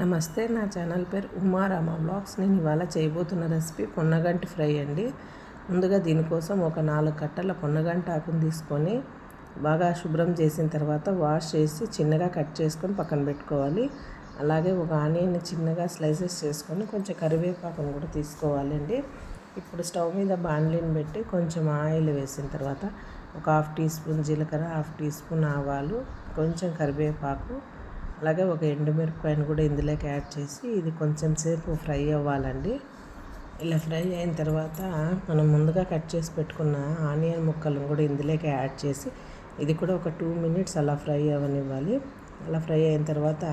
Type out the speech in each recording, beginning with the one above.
నమస్తే నా ఛానల్ పేరు ఉమారామ బ్లాగ్స్. నేను ఇవాళ చేయబోతున్న రెసిపీ పొన్నగంటి ఫ్రై అండి. ముందుగా దీనికోసం ఒక నాలుగు కట్టల పొన్నగంటి ఆకును తీసుకొని బాగా శుభ్రం చేసిన తర్వాత వాష్ చేసి చిన్నగా కట్ చేసుకొని పక్కన పెట్టుకోవాలి. అలాగే ఒక ఆనియన్ చిన్నగా స్లైసెస్ చేసుకొని కొంచెం కరివేపాకును కూడా తీసుకోవాలండి. ఇప్పుడు స్టవ్ మీద బాండ్లీని పెట్టి కొంచెం ఆయిల్ వేసిన తర్వాత ఒక హాఫ్ టీ స్పూన్ జీలకర్ర హాఫ్ టీ స్పూన్ ఆవాలు కొంచెం కరివేపాకు అలాగే ఒక ఎండుమిరపకాయను కూడా ఇందులోకి యాడ్ చేసి ఇది కొంచెం సేపు ఫ్రై అవ్వాలండి. ఇలా ఫ్రై అయిన తర్వాత మనం ముందుగా కట్ చేసి పెట్టుకున్న ఆనియన్ ముక్కలను కూడా ఇందులోకి యాడ్ చేసి ఇది కూడా ఒక టూ మినిట్స్ అలా ఫ్రై అవ్వనివ్వాలి. అలా ఫ్రై అయిన తర్వాత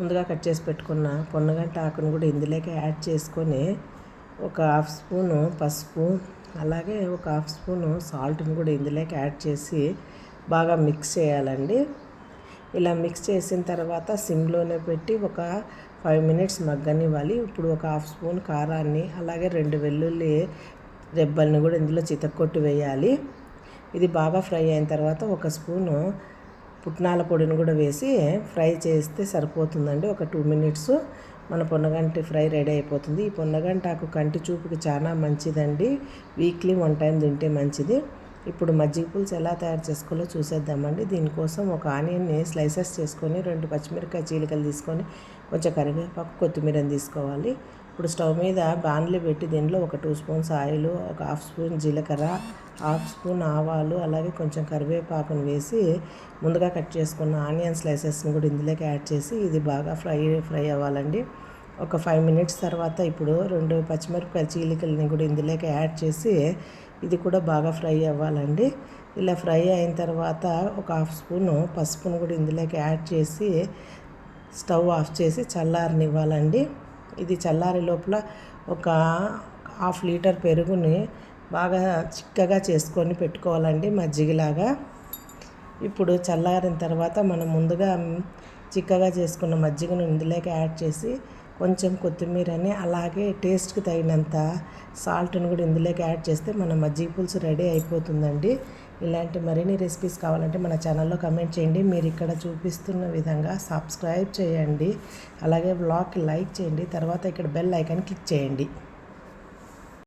ముందుగా కట్ చేసి పెట్టుకున్న పొన్నగంట ఆకును కూడా ఇందులోకి యాడ్ చేసుకొని ఒక హాఫ్ స్పూను పసుపు అలాగే ఒక హాఫ్ స్పూను సాల్ట్ని కూడా ఇందులోకి యాడ్ చేసి బాగా మిక్స్ చేయాలండి. ఇలా మిక్స్ చేసిన తర్వాత సిమ్లోనే పెట్టి ఒక ఫైవ్ మినిట్స్ మగ్గనివ్వాలి. ఇప్పుడు ఒక హాఫ్ స్పూన్ కారాన్ని అలాగే రెండు వెల్లుల్లి రెబ్బల్ని కూడా ఇందులో చితక్కొట్టి వేయాలి. ఇది బాగా ఫ్రై అయిన తర్వాత ఒక స్పూను పుట్నాల పొడిని కూడా వేసి ఫ్రై చేస్తే సరిపోతుందండి. ఒక టూ మినిట్స్ మన పొన్నగంటి ఫ్రై రెడీ అయిపోతుంది. ఈ పొన్నగంటాకు కంటి చూపుకి చాలా మంచిదండి. వీక్లీ వన్ టైం తింటే మంచిది. ఇప్పుడు మజ్జిగ పులుసు ఎలా తయారు చేసుకోవాలో చూసేద్దామండి. దీనికోసం ఒక ఆనియన్ని స్లైసెస్ చేసుకొని రెండు పచ్చిమిరపకాయ చీలికలు తీసుకొని కొంచెం కరివేపాకు కొత్తిమీరని తీసుకోవాలి. ఇప్పుడు స్టవ్ మీద బాణలి పెట్టి దీనిలో ఒక టూ స్పూన్స్ ఆయిల్ ఒక హాఫ్ స్పూన్ జీలకర్ర హాఫ్ స్పూన్ ఆవాలు అలాగే కొంచెం కరివేపాకును వేసి ముందుగా కట్ చేసుకున్న ఆనియన్ స్లైసెస్ని కూడా ఇందులోకి యాడ్ చేసి ఇది బాగా ఫ్రై ఫ్రై అవ్వాలండి. ఒక ఫైవ్ మినిట్స్ తర్వాత ఇప్పుడు రెండు పచ్చిమిరపకాయ చీలికల్ని కూడా ఇందులోకి యాడ్ చేసి ఇది కూడా బాగా ఫ్రై అవ్వాలండి. ఇలా ఫ్రై అయిన తర్వాత ఒక హాఫ్ స్పూను పసుపును కూడా ఇందులోకి యాడ్ చేసి స్టవ్ ఆఫ్ చేసి చల్లారనివ్వాలండి. ఇది చల్లారి లోపల ఒక హాఫ్ లీటర్ పెరుగుని బాగా చిక్కగా చేసుకొని పెట్టుకోవాలండి మజ్జిగలాగా. ఇప్పుడు చల్లారిన తర్వాత మనం ముందుగా చిక్కగా చేసుకున్న మజ్జిగను ఇందులోకి యాడ్ చేసి కొంచెం కొత్తిమీరని అలాగే టేస్ట్కి తగినంత సాల్ట్ని కూడా ఇందులోకి యాడ్ చేస్తే మన మజ్జిగ పులుసు రెడీ అయిపోతుందండి. ఇలాంటి మరిన్ని రెసిపీస్ కావాలంటే మన ఛానల్లో కమెంట్ చేయండి. మీరు ఇక్కడ చూపిస్తున్న విధంగా సబ్స్క్రైబ్ చేయండి. అలాగే బ్లాగ్ లైక్ చేయండి. తర్వాత ఇక్కడ బెల్ ఐకాన్ క్లిక్ చేయండి.